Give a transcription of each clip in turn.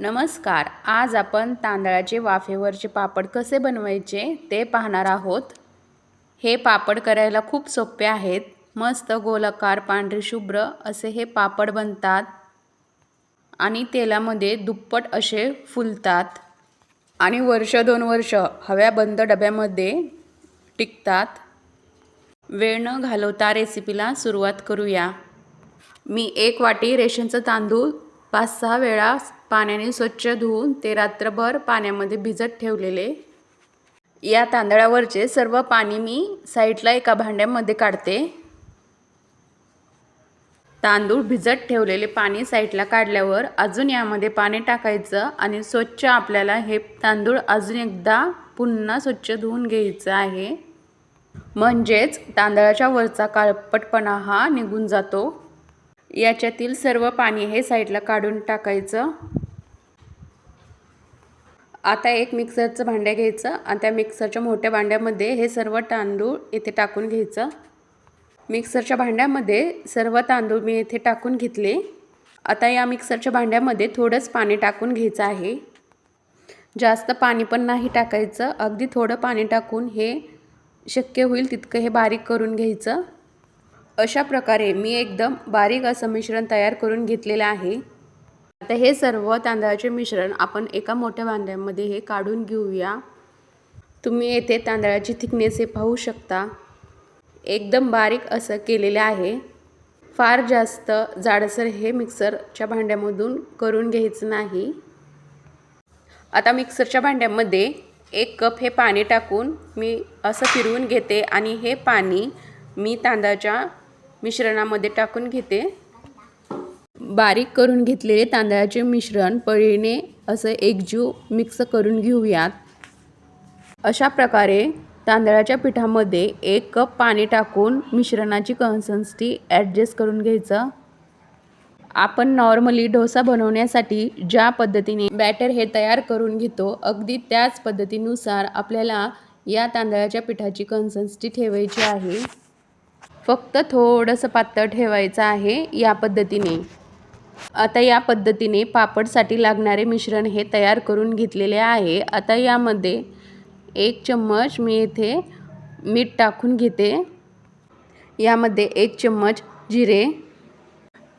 नमस्कार आज आपण तांदळाचे वाफेवरचे पापड कसे बनवायचे ते पाहणार आहोत. हे पापड करायला खूप सोपे आहेत. मस्त गोलाकार पांढरे शुभ्र असे हे पापड बनतात. आणि तेलामध्ये दुप्पट असे फुलतात. आणि वर्ष दोन वर्ष हव्या बंद डब्यामध्ये टिकतात. वेळ न घालवता रेसिपीला सुरुवात करूया. मी एक वाटी रेशनचं तांदूळ पाच सहा वेळा पाण्याने स्वच्छ धुवून ते रात्रभर पाण्यामध्ये भिजत ठेवलेले. या तांदळावरचे सर्व पाणी मी साईडला एका भांड्यामध्ये काढते. तांदूळ भिजत ठेवलेले पाणी साईडला काढल्यावर अजून यामध्ये पाणी टाकायचं आणि स्वच्छ आपल्याला हे तांदूळ अजून एकदा पुन्हा स्वच्छ धुवून घ्यायचं आहे. म्हणजेच तांदळाच्या वरचा काळपटपणा हा निघून जातो. याच्यातील सर्व पाणी हे साईडला काढून टाकायचं. आता एक मिक्सरचं भांड्या घ्यायचं आणि त्या मिक्सरच्या मोठ्या भांड्यामध्ये हे सर्व तांदूळ इथे टाकून घ्यायचं. मिक्सरच्या भांड्यामध्ये सर्व तांदूळ मी इथे टाकून घेतले. आता या मिक्सरच्या भांड्यामध्ये थोडंच पाणी टाकून घ्यायचं आहे. जास्त पाणी पण नाही टाकायचं. अगदी थोडं पाणी टाकून हे शक्य होईल तितकं हे बारीक करून घ्यायचं. अशा प्रकारे मी एकदम बारीक असं मिश्रण तयार करून घेतलेलं आहे. आता हे सर्व तांदळाचे मिश्रण आपण एका मोठ्या भांड्यामध्ये हे काढून घेऊया. तुम्ही येथे तांदळाची थिकनेस हे पाहू शकता. एकदम बारीक असं केलेलं आहे. फार जास्त जाडसर हे मिक्सरच्या भांड्यामधून करून घ्यायचं नाही. आता मिक्सरच्या भांड्यामध्ये एक कप हे पाणी टाकून मी असं फिरवून घेते आणि हे पाणी मी तांदळाच्या मिश्रणामध्ये टाकून घेते. बारीक करून घेतलेले तांदळाचे मिश्रण पळीने असं एकजीव मिक्स करून घेऊयात. अशा प्रकारे तांदळाच्या पिठामध्ये एक कप पाणी टाकून मिश्रणाची कन्सन्सिटी ॲडजस्ट करून घ्यायचं. आपण नॉर्मली डोसा बनवण्यासाठी ज्या पद्धतीने बॅटर हे तयार करून घेतो अगदी त्याच पद्धतीनुसार आपल्याला या तांदळाच्या पिठाची कन्सन्सिटी ठेवायची आहे. फक्त थोडंसं पातळ ठेवायचं आहे या पद्धतीने. आता या पद्धतीने पापडसाठी लागणारे मिश्रण हे तयार करून घेतलेले आहे. आता यामध्ये एक चम्मच मी येथे मीठ टाकून घेते. यामध्ये एक चम्मच जिरे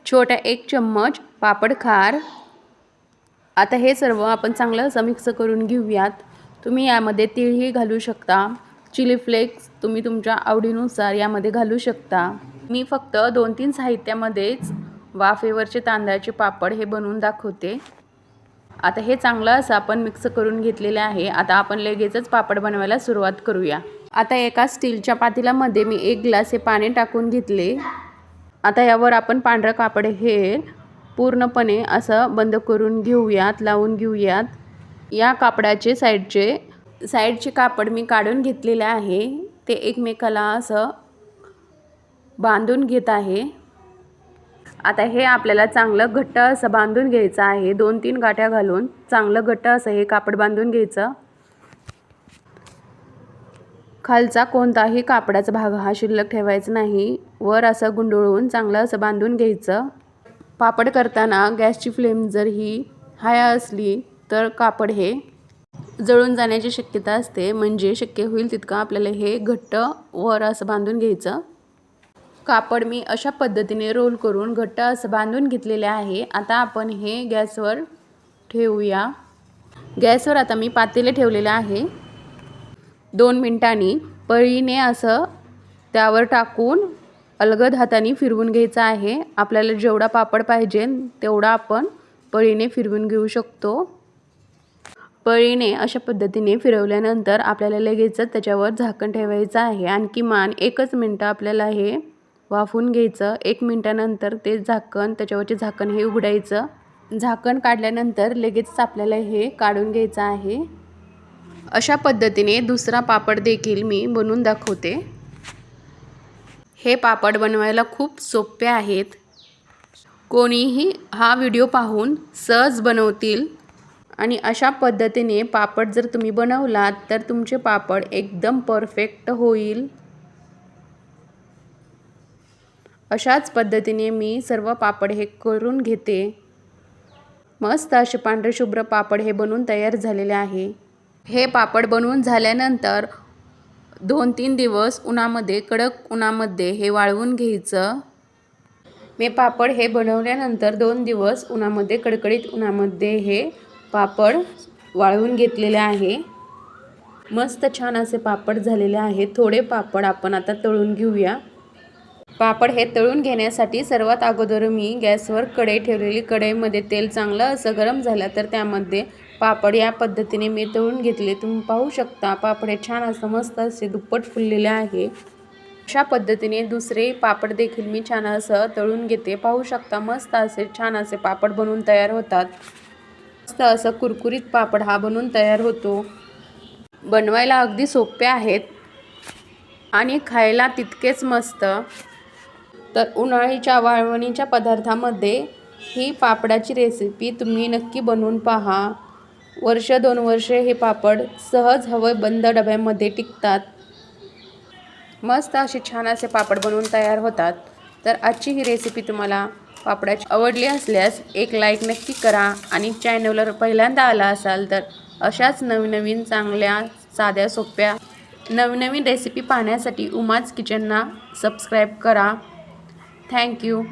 छोटा एक चम्मच पापड खार. आता हे सर्व आपण चांगलं असं मिक्स करून घेऊयात. तुम्ही यामध्ये तिळही घालू शकता. चिली फ्लेक्स तुम्ही तुमच्या आवडीनुसार यामध्ये घालू शकता. मी फक्त दोन तीन साहित्यामध्येच वाफेवरचे तांदळाचे पापड हे बनवून दाखवते. आता हे चांगलं असं आपण मिक्स करून घेतलेलं आहे. आता आपण लगेचच पापड बनवायला सुरुवात करूया. आता एका स्टीलच्या पातेल्यामध्ये मी एक ग्लास हे पाणी टाकून घेतले. आता यावर आपण पांढरं कापड हे पूर्णपणे असं बंद करून घेऊयात लावून घेऊयात. या कापडाचे साईडचे साईडचे कापड मी काढून घेतलेले आहे. ते एकमेकाला असं बांधून घेत आहे. आता हे आपल्याला चांगलं घट्ट असं बांधून घ्यायचं आहे. दोन तीन गाठ्या घालून चांगलं घट्ट असं हे कापड बांधून घ्यायचं. खालचा कोणताही कापडाचा भाग हा शिल्लक ठेवायचा नाही. वर असं गुंडळून चांगलं असं बांधून घ्यायचं. पापड करताना गॅसची फ्लेम जर ही हाय असली तर कापड हे जळून जाण्याची शक्यता असते. म्हणजे शक्य होईल तितकं आपल्याला हे घट्ट वर असं बांधून घ्यायचं. कापड मी अशा पद्धतीने रोल करून घट्ट असं बांधून घेतलेले आहे. आता आपण हे गॅसवर ठेवूया. गॅसवर आता मी पातेले ठेवलेलं आहे. दोन मिनटांनी पळीने असं त्यावर टाकून अलगद हाताने फिरवून घ्यायचं आहे. आपल्याला जेवढा पापड पाहिजे तेवढा आपण पळीने फिरवून घेऊ शकतो. पळीने अशा पद्धतीने फिरवल्यानंतर आपल्याला लगेचच त्याच्यावर झाकण ठेवायचं आहे. आणि किमान एकच मिनटं आपल्याला हे वाफून घ्यायचं. एक मिनटानंतर ते झाकण त्याच्यावरचे झाकण हे उघडायचं. झाकण काढल्यानंतर लगेचच आपल्याला हे काढून घ्यायचं आहे. अशा पद्धतीने दुसरा पापड देखील मी बनवून दाखवते. हे पापड बनवायला खूप सोपे आहेत. कोणीही हा व्हिडिओ पाहून सहज बनवतील. आणि अशा पद्धतीने पापड जर तुम्ही बनवलात तर तुमचे पापड एकदम परफेक्ट होईल. अशाच पद्धतीने मी सर्व पापड हे करून घेते. मस्त असे पांढरे शुभ्र पापड हे बनवून तयार झालेले आहे. हे पापड बनवून झाल्यानंतर दोन तीन दिवस उन्हामध्ये कडक उन्हामध्ये हे वाळवून घ्यायचं. मी पापड हे बनवल्यानंतर दोन दिवस उन्हामध्ये कडकडीत उन्हामध्ये हे पापड वाळवून घेतलेले आहे. मस्त छान असे पापड झालेले आहे थोडे पापड आपण आता तळून घेऊया. पापड हे तळून घेण्यासाठी सर्वात अगोदर मी गॅसवर कढई ठेवलेली. कढईमध्ये तेल चांगलं असं गरम झालं तर त्यामध्ये पापड या पद्धतीने मी तळून घेतले. तुम्ही पाहू शकता पापड हे छान असं मस्त असे दुप्पट फुललेले आहे. अशा पद्धतीने दुसरे पापड देखील मी छान असं तळून घेते. पाहू शकता मस्त असे छान असे पापड बनवून तयार होतात. मस्त असं कुरकुरीत पापड हा बनवून तयार होतो. बनवायला अगदी सोपे आहेत. आणि खायला तितकेच मस्त. तर उन्हाळीच्या वाळवणीच्या पदार्थामध्ये ही पापडाची रेसिपी तुम्ही नक्की बनवून पहा. वर्ष दोन वर्ष हे पापड सहज हवं बंद डब्यामध्ये टिकतात. मस्त असे छान असे पापड बनवून तयार होतात. तर आजची ही रेसिपी तुम्हाला पापडाची आवडली असल्यास एक लाईक नक्की करा आणि चॅनलवर पहिल्यांदा आला असाल तर अशाच नवनवीन चांगल्या साध्या सोप्या नवनवीन रेसिपी पाहण्यासाठी उमाज किचनना सबस्क्राईब करा. Thank you